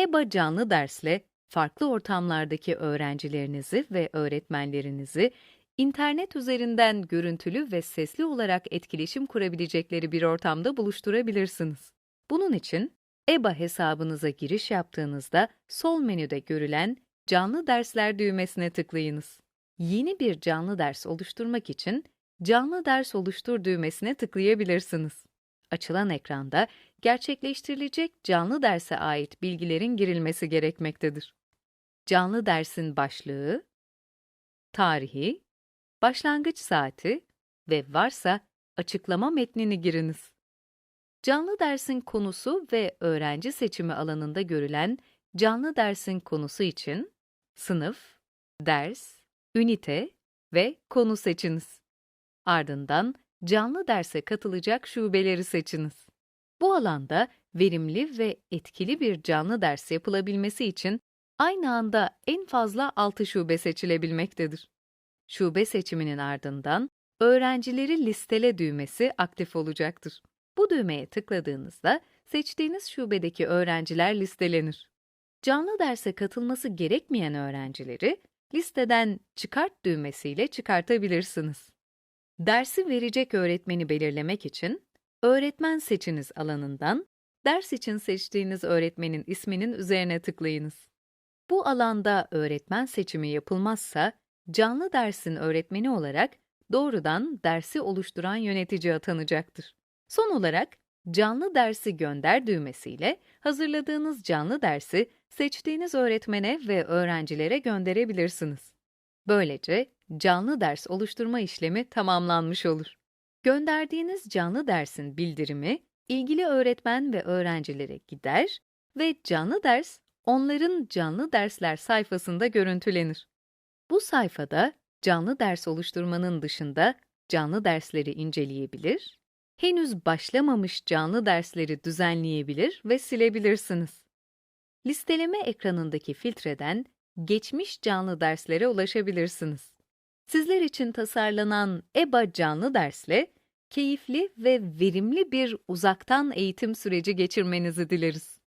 EBA canlı dersle farklı ortamlardaki öğrencilerinizi ve öğretmenlerinizi internet üzerinden görüntülü ve sesli olarak etkileşim kurabilecekleri bir ortamda buluşturabilirsiniz. Bunun için EBA hesabınıza giriş yaptığınızda sol menüde görülen Canlı Dersler düğmesine tıklayınız. Yeni bir canlı ders oluşturmak için Canlı Ders Oluştur düğmesine tıklayabilirsiniz. Açılan ekranda gerçekleştirilecek canlı derse ait bilgilerin girilmesi gerekmektedir. Canlı dersin başlığı, tarihi, başlangıç saati ve varsa açıklama metnini giriniz. Canlı dersin konusu ve öğrenci seçimi alanında görülen canlı dersin konusu için sınıf, ders, ünite ve konu seçiniz. Ardından canlı derse katılacak şubeleri seçiniz. Bu alanda verimli ve etkili bir canlı ders yapılabilmesi için aynı anda en fazla 6 şube seçilebilmektedir. Şube seçiminin ardından öğrencileri listele düğmesi aktif olacaktır. Bu düğmeye tıkladığınızda seçtiğiniz şubedeki öğrenciler listelenir. Canlı derse katılması gerekmeyen öğrencileri listeden çıkart düğmesiyle çıkartabilirsiniz. Dersi verecek öğretmeni belirlemek için öğretmen seçiniz alanından ders için seçtiğiniz öğretmenin isminin üzerine tıklayınız. Bu alanda öğretmen seçimi yapılmazsa canlı dersin öğretmeni olarak doğrudan dersi oluşturan yönetici atanacaktır. Son olarak canlı dersi gönder düğmesiyle hazırladığınız canlı dersi seçtiğiniz öğretmene ve öğrencilere gönderebilirsiniz. Böylece canlı ders oluşturma işlemi tamamlanmış olur. Gönderdiğiniz canlı dersin bildirimi ilgili öğretmen ve öğrencilere gider ve canlı ders onların canlı dersler sayfasında görüntülenir. Bu sayfada canlı ders oluşturmanın dışında canlı dersleri inceleyebilir, henüz başlamamış canlı dersleri düzenleyebilir ve silebilirsiniz. Listeleme ekranındaki filtreden geçmiş canlı derslere ulaşabilirsiniz. Sizler için tasarlanan EBA canlı dersle keyifli ve verimli bir uzaktan eğitim süreci geçirmenizi dileriz.